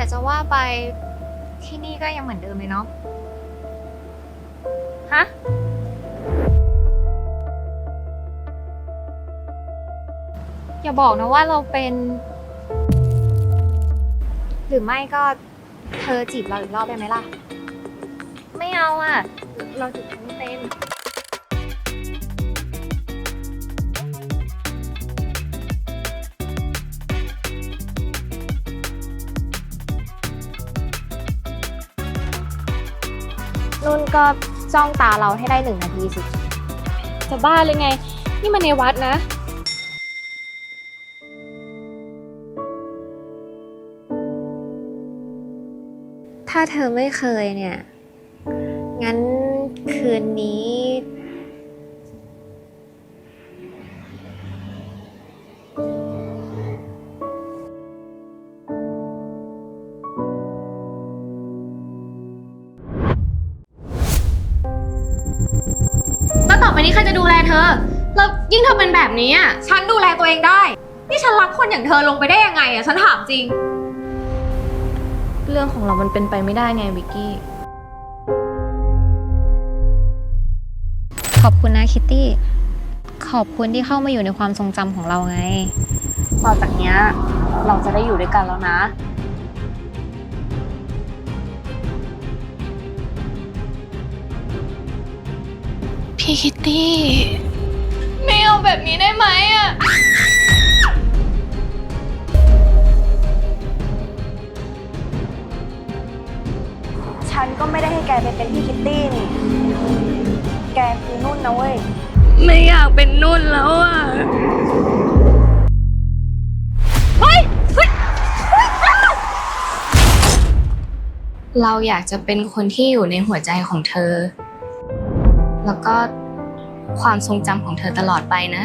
แต่จะว่าไปที่นี่ก็ยังเหมือนเดิมเลยเนาะ ฮะ อย่าบอกนะว่าเราเป็น หรือไม่ก็เธอจีบเราอีกรอบได้ไหมล่ะ ไม่เอาอะ เราจีบเขาไม่เป็น นุ่นก็จ้องตาเราให้ได้หนึ่งนาทีสิ จะบ้าเลยไง นี่มันในวัดนะ ถ้าเธอไม่เคยเนี่ย งั้นคืนนี้ ต่อไปนี้ใครจะดูแลเธอ แล้วยิ่งเธอเป็นแบบนี้อะ ฉันดูแลตัวเองได้ นี่ฉันรักคนอย่างเธอลงไปได้ยังไงอะฉันถามจริง เรื่องของเรามันเป็นไปไม่ได้ไงวิกกี้ ขอบคุณนะคิตตี้ ขอบคุณที่เข้ามาอยู่ในความทรงจำของเราไง ต่อจากเนี้ยเราจะได้อยู่ด้วยกันแล้วนะ พี่คิตตี้ ไม่เอาแบบนี้ได้ไหมอะ ฉันก็ไม่ได้ให้แกไปเป็นพี่คิตตี้นี่ แกคือนุ่นนะเว้ย ไม่อยากเป็นนุ่นแล้วอะเราอยากจะเป็นคนที่อยู่ในหัวใจของเธอ แล้วก็ความทรงจำของเธอตลอดไปนะ